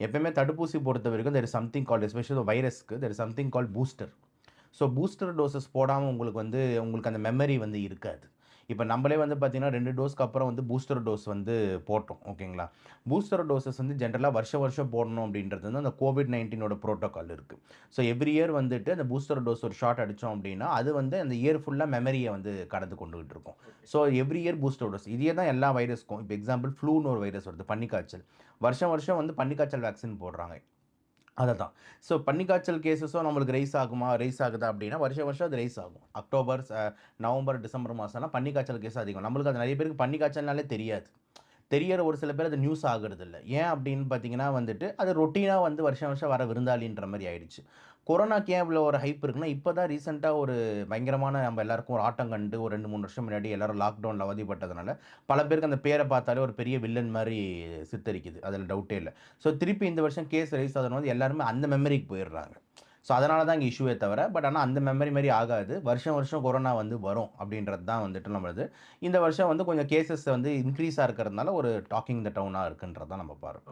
எப்பயுமே தடுப்பூசி பொறுத்த வரைக்கும் there is something call special வைரஸ்க்கு there is something call booster so booster doses போடாமல் உங்களுக்கு வந்து உங்களுக்கு அந்த மெமரி வந்து இருக்காது. இப்போ நம்மளே வந்து பார்த்தீங்கன்னா ரெண்டு டோஸ்க்கு அப்புறம் வந்து பூஸ்டர் டோஸ் வந்து போட்டோம் ஓகேங்களா? பூஸ்டர் டோசஸ் வந்து ஜென்ரலாக வருஷம் வருஷம் போடணும் அப்படின்றது வந்து அந்த கோவிட் நைன்டீனோட ப்ரோட்டோகால் இருக்குது ஸோ எவ்ரி இயர் வந்துட்டு அந்த பூஸ்டர் டோஸ் ஒரு ஷாட் அடித்தோம் அப்படின்னா அது வந்து அந்த இயர் ஃபுல்லாக மெமரியை வந்து கடந்து கொண்டுகிட்டு இருக்கும். So every year booster dose இதே தான் எல்லா வைரஸ்க்கும் இப்போ எக்ஸாம்பிள் ஃப்ளூன்னு ஒரு வைரஸ் வருது பன்னிக்காய்ச்சல். வருஷம் வருஷம் வந்து பன்னிக்காய்ச்சல் வேக்சின் போடுறாங்க. அதை தான் ஸோ பன்னிக்காய்ச்சல் கேஸஸும் நம்மளுக்கு ரைஸ் ஆகுமா? ரைஸ் ஆகுதா அப்படின்னா வருஷம் வருஷம் அது ரைஸ் ஆகும். அக்டோபர் நவம்பர் டிசம்பர் மாதம்லாம் பன்னிக்காய்ச்சல் கேஸ் அதிகம். நம்மளுக்கு அது நிறைய பேருக்கு பன்னிக்காய்ச்சல்னாலே தெரியாது. தெரியற ஒரு சில பேர் அது நியூஸ் ஆகிறது இல்லை ஏன் அப்படின்னு பார்த்தீங்கன்னா வந்துட்டு அது ரொட்டீனாக வந்து வருஷம் வருஷம் வர விருந்தாளின்ற மாதிரி ஆயிடுச்சு. கொரோனாக்கு ஏன் இவ்வளோ ஒரு ஹைப் இருக்குன்னா இப்போ தான் ரீசெண்டாக ஒரு பயங்கரமான நம்ம எல்லாருக்கும் ஒரு ஆட்டம் கண்டு ஒரு ரெண்டு மூணு வருஷம் முன்னாடி எல்லாரும் லாக்டவுனில் அவதிப்பட்டதுனால பல பேருக்கு அந்த பேரை பார்த்தாலே ஒரு பெரிய வில்லன் மாதிரி சித்தரிக்குது. அதில் டவுட்டே இல்லை. ஸோ திருப்பி இந்த வருஷம் கேஸ் ரைஸ் ஆகுதுன்னு வந்து எல்லாருமே அந்த மெமரிக்கு போயிடுறாங்க. ஸோ அதனால தான் இங்கே இஷ்யூவே தவிர பட் ஆனால் அந்த மெமரி மாதிரி ஆகாது. வருஷம் வருஷம் கொரோனா வந்து வரும் அப்படின்றது தான் வந்துட்டு நம்மளது. இந்த வருஷம் வந்து கொஞ்சம் கேசஸ் வந்து இன்க்ரீஸாக இருக்கிறதுனால ஒரு டாக்கிங் த டவுனாக இருக்குன்றது தான் நம்ம பாருவோம்